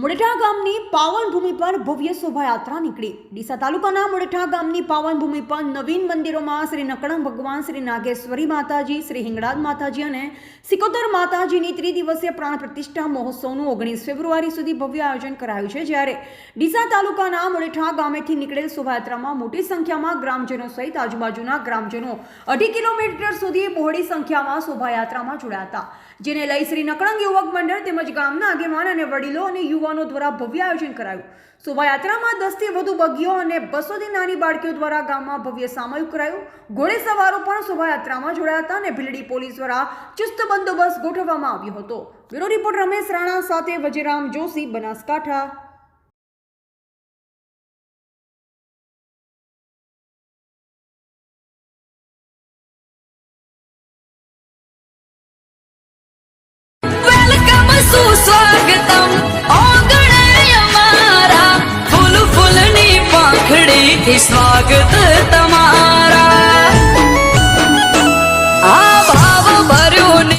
મુડેઠા ગામની પાવન ભૂમિ પર ભવ્ય શોભાયાત્રા નીકળી. ડીસા તાલુકાના મુડેઠા ગામની પાવન ભૂમિ પર નવીન મંદિરોમાં શ્રી નકણમ ભગવાન શ્રી નાગેશ્વરી માતાજી, શ્રી હિંગળાજ માતાજી અને સિકોતર માતાજીની ત્રિદિવસીય પ્રાણ પ્રતિષ્ઠા મહોત્સવનું ઓગણીસ ફેબ્રુઆરી સુધી ભવ્ય આયોજન કરાયું છે જ્યારે ડીસા તાલુકાના મુડેઠા ગામેથી નીકળેલ શોભાયાત્રામાં મોટી સંખ્યામાં ગ્રામજનો સહિત આજુબાજુના ગ્રામજનો અઢી કિલોમીટર સુધી બહોળી સંખ્યામાં શોભાયાત્રામાં જોડાયા હતા, જેને લઈ શ્રી નકળંગ યુવક મંડળ તેમજ ગામના આગેવાન અને વડીલો અને યુવાનો દ્વારા ભવ્ય આયોજન કરાયું. શોભાયાત્રામાં દસથી વધુ બગીઓ અને બસોથી નાની બાળકીઓ દ્વારા ગામમાં ભવ્ય સામયું કરાયું. ઘોડે સવારો પણ શોભાયાત્રામાં જોડાયા હતા અને ભીલડી પોલીસ દ્વારા ચુસ્ત બંદોબસ્ત ગોઠવવામાં આવ્યો હતો. બ્યુરો રિપોર્ટ રમેશ રાણા સાથે વજીરામ જોશી, બનાસકાંઠા. વેલકમ સુસ્વાગતમ ઓગણે स्वागत